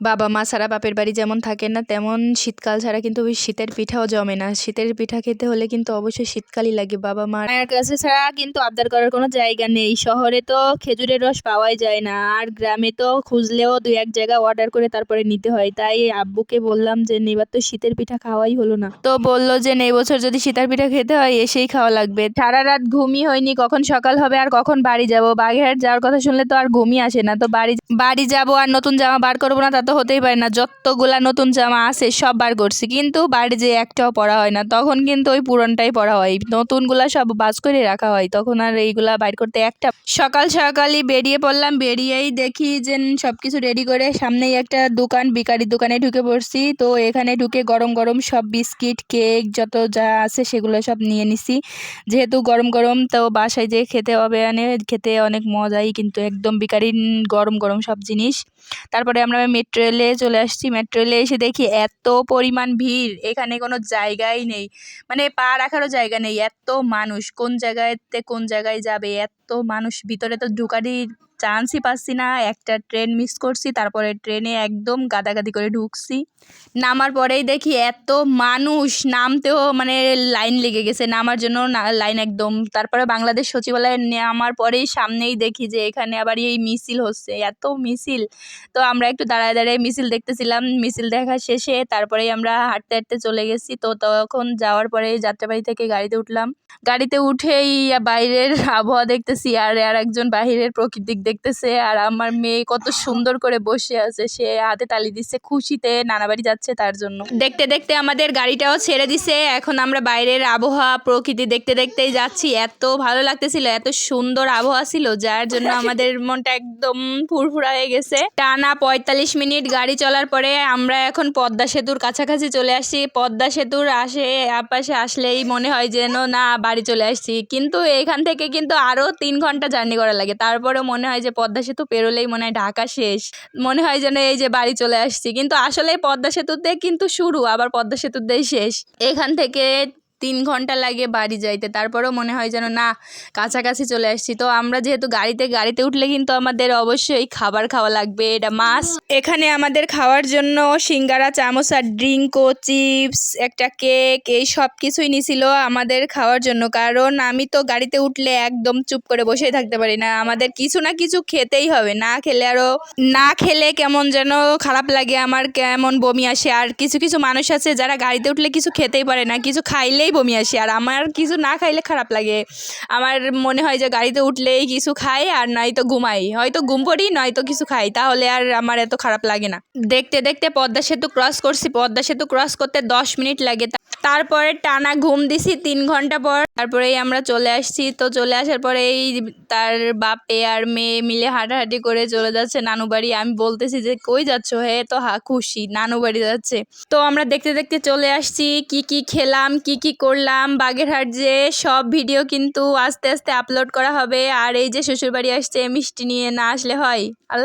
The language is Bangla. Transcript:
বাবা, মা ছাড়া বাপের বাড়ি যেমন থাকে না, তেমন শীতকাল ছাড়া কিন্তু ওই শীতের পিঠাও জমে না। শীতের পিঠা খেতে হলে কিন্তু অবশ্যই শীতকালই লাগে। বাবা মার মায়ের কাছে ছাড়া কিন্তু আবদার করার কোনো জায়গা নেই। শহরে তো খেজুরের রস পাওয়াই যায় না, আর গ্রামে তো খুঁজলেও দুই এক জায়গা অর্ডার করে তারপরে নিতে হয়। তাই আব্বুকে বললাম যে এবার তো শীতের পিঠা খাওয়াই হলো না। তো বলল যে এই বছর যদি শীতের পিঠা খেতে হয়, এসেই খাওয়া লাগবে। সারা রাত ঘুমই হয়নি, কখন সকাল হবে আর কখন বাড়ি যাব। বাগেরহাট যাওয়ার কথা শুনলে তো আর ঘুমই আসে না। তো বাড়ি বাড়ি যাব আর নতুন জামা বার করব না তা হতেই পারে না। যতগুলা নতুন জামা আছে সব বার করছি কিন্তু বাড়ি যে একটাও পরা হয় না, তখন কিন্তু ওই পুরনটাই পরা হয়। নতুনগুলা সব বাজ করে রাখা হয়। তখন আর এইগুলা বাইর করতে একটা সকাল সকালই বেরিয়ে পড়লাম। বেরিয়েই দেখি যে সব কিছু রেডি করে সামনেই একটা দোকান, বিকারির দোকানে ঢুকে পড়ছি। তো এখানে ঢুকে গরম গরম সব বিস্কিট, কেক, যত যা আছে সেগুলো সব নিয়ে নিছি। যেহেতু গরম গরম, তো বাসায় যেয়ে খেতে হবে মানে খেতে অনেক মজাই কিন্তু একদম বিকারির গরম গরম সব জিনিস। তারপরে আমরা মেট্রো রেলে চলে আসছি। মেট্রো এসে দেখি এত পরিমাণ ভিড়, এখানে কোনো জায়গাই নেই। মানে পা রাখারও জায়গা নেই। এত মানুষ, কোন জায়গাতে কোন জায়গায় যাবে? এত মানুষ, ভিতরে তো ঢুকারই চান্সই পাচ্ছি না, একটা ট্রেন মিস করছি, তারপরে ট্রেনে একদম গাদাগাদি করে ঢুকছি। নামার পরেই দেখি এত মানুষ, নামতেও মানে লাইন লেগে গেছে, নামার জন্য লাইন একদম। তারপরে বাংলাদেশ সচিবালয়ে নামার পরেই সামনেই দেখি যে এখানে আবার এই মিছিল হচ্ছে, এত মিছিল। তো আমরা একটু দাঁড়ায় দাঁড়ায় মিছিল দেখতেছিলাম, মিছিল দেখা শেষে তারপরেই আমরা হাঁটতে হাঁটতে চলে গেছি। তো তখন যাওয়ার পরে যাত্রাবাড়ি থেকে গাড়িতে উঠলাম। গাড়িতে উঠেই বাইরের আবহাওয়া দেখতেছি, আর আর একজন বাহিরের প্রকৃতিক দেখতেছে আর আমার মেয়ে কত সুন্দর করে বসে আছে। সে হাতে তালি দিচ্ছে, খুশিতে নানা বাড়ি যাচ্ছে তার জন্য। দেখতে দেখতে আমাদের গাড়িটাও ছেড়ে দিছে। এখন আমরা বাইরের আবহাওয়া, প্রকৃতি দেখতে দেখতেই যাচ্ছি। এত ভালো লাগতেছিল, এত সুন্দর আবহাওয়া ছিল, যার জন্য আমাদের মনটা একদম ফুরফুরা হয়ে গেছে। টানা পঁয়তাল্লিশ মিনিট গাড়ি চলার পরে আমরা এখন পদ্মা সেতুর কাছাকাছি চলে আসছি। পদ্মা সেতুর আসে, আপাশে আসলেই মনে হয় যেন না, বাড়ি চলে আসছি। কিন্তু এখান থেকে কিন্তু আরও তিন ঘণ্টা জার্নি করা লাগে। তারপরে মনে হয় যে পদ্মা সেতু পেরোলেই মনে হয় ঢাকা শেষ। মনে হয় যেন এই যে বাড়ি চলে আসছি। কিন্তু আসলে পদ্মা সেতুতে কিন্তু শুরু, আবার পদ্মা সেতুতেই শেষ। এখান থেকে তিন ঘণ্টা লাগে বাড়ি যাইতে। তারপরেও মনে হয় যেন, না, কাছাকাছি চলে আসছি। তো আমরা যেহেতু গাড়িতে গাড়িতে উঠলে কিন্তু আমাদের অবশ্যই খাবার খাওয়া লাগবে। এটা মাছ এখানে আমাদের খাওয়ার জন্য সিঙ্গারা, চামচ আর ড্রিঙ্কও চিপস, একটা কেক, এই সব কিছুই নিছিল আমাদের খাওয়ার জন্য। কারণ আমি তো গাড়িতে উঠলে একদম চুপ করে বসেই থাকতে পারি না। আমাদের কিছু না কিছু খেতেই হবে। না খেলে আরও না খেলে কেমন যেন খারাপ লাগে। আমার কেমন বমি আসে। আর কিছু কিছু মানুষ আছে যারা গাড়িতে উঠলে কিছু খেতেই পারে না। কিছু খাইলেই বমি আসে আর আমার কিছু না খাইলে খারাপ লাগে। আমার মনে হয় যে গাড়িতে উঠলেই কিছু খাই আর নয়তো ঘুমাই। হয়তো ঘুম পড়ি, নয়তো কিছু খাই। তাহলে আর আমার এত খারাপ লাগে না। দেখতে দেখতে পদ্মা সেতু ক্রস করছি। পদ্মা সেতু ক্রস করতে দশ মিনিট লাগে। তারপরে টানা ঘুম দিছি তিন ঘণ্টা পর। তারপরেই আমরা চলে আসছি। তো চলে আসার পরে এই তার বাপে আর মেয়ে মিলে হাঁটাহাঁটি করে চলে যাচ্ছে নানু বাড়ি। আমি বলতেছি যে, কই যাচ্ছ? হে, তো হা, খুশি। নানু বাড়ি যাচ্ছে। তো আমরা দেখতে দেখতে চলে আসছি। কি কি খেলাম, কি কি করলাম? বাগেরহাট যে সব ভিডিও কিন্তু আস্তে আস্তে আপলোড করা হবে। আর এই যে শ্বশুরবাড়ি আসছে, মিষ্টি নিয়ে না আসলে হয়। আল্লাহ